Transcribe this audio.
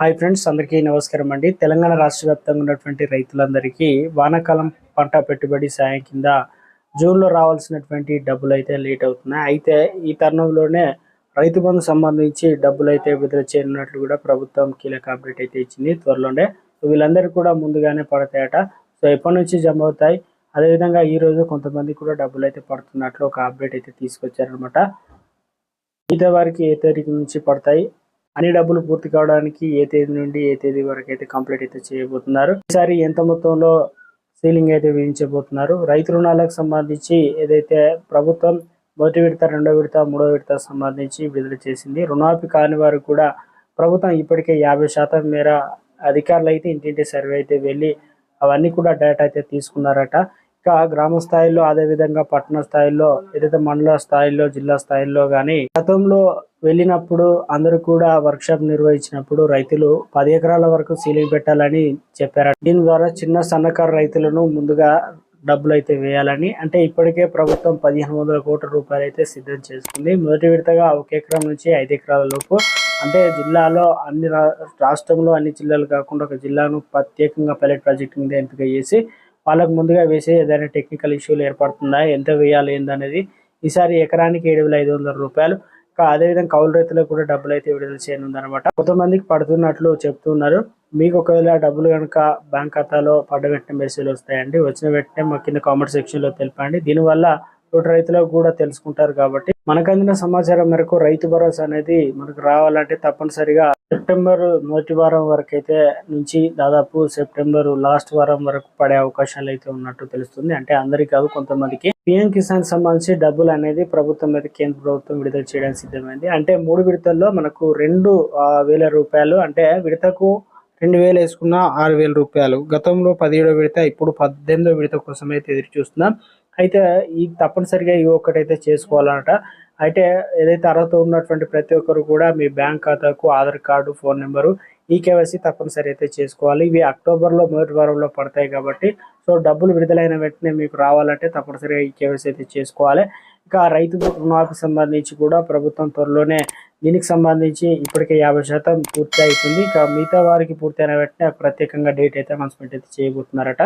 Hi friends అందరికీ నమస్కారం అండి. తెలంగాణ రాష్ట్ర వ్యాప్తంగా ఉన్నటువంటి రైతులందరికీ వానాకాలం పంట పెట్టుబడి సాయం కింద జూన్లో రావాల్సినటువంటి డబ్బులు అయితే లేట్ అవుతున్నాయి. అయితే ఈ తరుణంలోనే రైతు బంధు సంబంధించి డబ్బులు అయితే విడుదల చేయనున్నట్లు కూడా ప్రభుత్వం కీలక అప్డేట్ అయితే ఇచ్చింది. త్వరలోనే వీళ్ళందరూ కూడా ముందుగానే పడతాయట. సో ఎప్పటి నుంచి జమ అవుతాయి? అదేవిధంగా ఈ రోజు కొంతమంది కూడా డబ్బులు అయితే పడుతున్నట్లు ఒక అప్డేట్ అయితే తీసుకొచ్చారనమాట మిగతా వారికి ఏ తారీఖు నుంచి పడతాయి? అన్ని డబ్బులు పూర్తి కావడానికి ఏ తేదీ నుండి ఏ తేదీ వరకు అయితే కంప్లీట్ అయితే చేయబోతున్నారు. ఈసారి ఎంత మొత్తంలో సీలింగ్ అయితే విధించబోతున్నారు రైతు రుణాలకు సంబంధించి ఏదైతే ప్రభుత్వం మొదటి విడత రెండో విడత మూడో విడత సంబంధించి విడుదల చేసింది రుణాపి కాని వారు కూడా ప్రభుత్వం ఇప్పటికే యాభై శాతం మేర అధికారులు అయితే ఇంటింటి సర్వే అయితే వెళ్ళి అవన్నీ కూడా డేటా అయితే తీసుకున్నారట. ఇంకా గ్రామ స్థాయిలో అదే విధంగా పట్టణ స్థాయిలో ఏదైతే మండల స్థాయిలో జిల్లా స్థాయిలో కానీ గతంలో వెళ్ళినప్పుడు అందరూ కూడా వర్క్షాప్ నిర్వహించినప్పుడు రైతులు పది ఎకరాల వరకు సీలింగ్ పెట్టాలని చెప్పారు. దీని ద్వారా చిన్న సన్నకారు రైతులను ముందుగా డబ్బులు అయితే వేయాలని అంటే ఇప్పటికే ప్రభుత్వం పదిహేను వందల కోట్ల రూపాయలు అయితే సిద్ధం చేసుకుంది. మొదటి విడతగా ఒక ఎకరం నుంచి ఐదు ఎకరాల లోపు అంటే జిల్లాలో అన్ని రా- రాష్ట్రంలో అన్ని జిల్లాలు కాకుండా ఒక జిల్లాను ప్రత్యేకంగా పైలట్ ప్రాజెక్ట్ మీద ఎంపిక చేసి వాళ్ళకు ముందుగా వేసే ఏదైనా టెక్నికల్ ఇష్యూలు ఏర్పడుతుందా? ఎంత వేయాలి? ఏందనేది? ఈసారి ఎకరానికి ఏడు వేల ఐదు వందల రూపాయలు. ఇంకా అదేవిధంగా కౌలు రైతులకు కూడా డబ్బులు అయితే విడుదల చేయనుంది అనమాట కొంతమందికి పడుతున్నట్లు చెప్తున్నారు. మీకు ఒకవేళ డబ్బులు కనుక బ్యాంక్ ఖాతాలో పడ్డ వెంటనే మెసేజ్ వస్తాయండి. వచ్చిన వెంటనే మా కింద కామెంట్ సెక్షన్లో దీనివల్ల తోటి రైతులకు కూడా తెలుసుకుంటారు కాబట్టి మనకు అందిన సమాచారం మేరకు రైతు భరోసా అనేది మనకు రావాలంటే తప్పనిసరిగా సెప్టెంబర్ మొదటి వారం వరకు అయితే నుంచి దాదాపు సెప్టెంబర్ లాస్ట్ వారం వరకు పడే అవకాశాలు అయితే ఉన్నట్టు తెలుస్తుంది. అంటే అందరికీ కాదు కొంతమందికి. పిఎం కిసాన్ సంబంధించి డబ్బులు అనేది ప్రభుత్వం మీద కేంద్ర ప్రభుత్వం విడుదల చేయడానికి సిద్ధమైంది. అంటే మూడు విడతల్లో మనకు రెండు ఆ, వేల రూపాయలు అంటే విడతకు రెండు వేలు వేసుకున్న ఆరు వేల రూపాయలు. గతంలో పదిహేడో విడత ఇప్పుడు పద్దెనిమిదో విడత కోసం అయితే ఎదురు చూస్తున్నాం అయితే ఈ తప్పనిసరిగా ఈ ఒక్కటైతే చేసుకోవాలన్నట అయితే ఏదైతే అర్హత ఉన్నటువంటి ప్రతి ఒక్కరు కూడా మీ బ్యాంక్ ఖాతాకు ఆధార్ కార్డు ఫోన్ నెంబరు ఈ కేవైసీ తప్పనిసరి అయితే చేసుకోవాలి. ఇవి అక్టోబర్లో మొదటి వారంలో పడతాయి కాబట్టి సో డబ్బులు విడుదలైన వెంటనే మీకు రావాలంటే తప్పనిసరిగా ఈ కేవైసీ అయితే చేసుకోవాలి. ఇంకా రైతు రుణాలకు సంబంధించి కూడా ప్రభుత్వం త్వరలోనే దీనికి సంబంధించి ఇప్పటికే యాభై శాతం పూర్తి అవుతుంది. ఇక మిగతా వారికి పూర్తి అయిన వెంటనే ప్రత్యేకంగా డేట్ అయితే అనౌన్స్మెంట్ అయితే చేయబోతున్నారట.